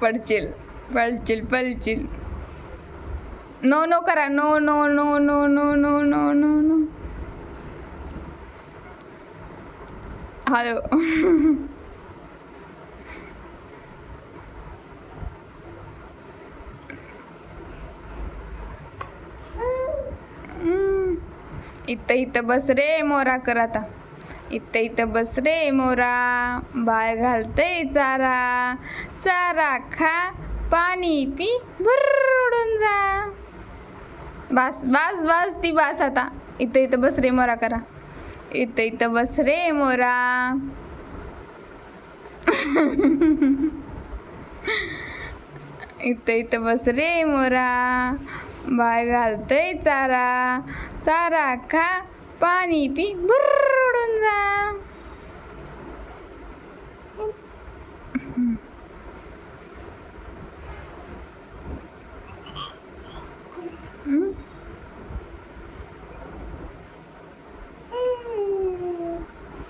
पडचिल पडचिल पलचिल no no करा no no no no no no no no no hello इथं इथं बस रे मोरा कर आता. इथं इथं बस रे मोरा. बाळ घालतय चारा. चारा खा पाणी पी भरडून जा. बास बास बास ती बास आता. इथं इथं बस रे मोरा करा. इथं इथं बस रे मोरा. इथं इथं बस रे मोरा. बाय घालतय चारा. चारा खा पाणी पी बुरडून जा.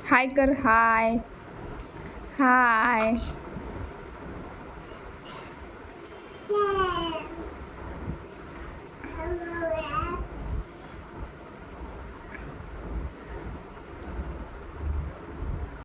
हाय कर हाय. हाय.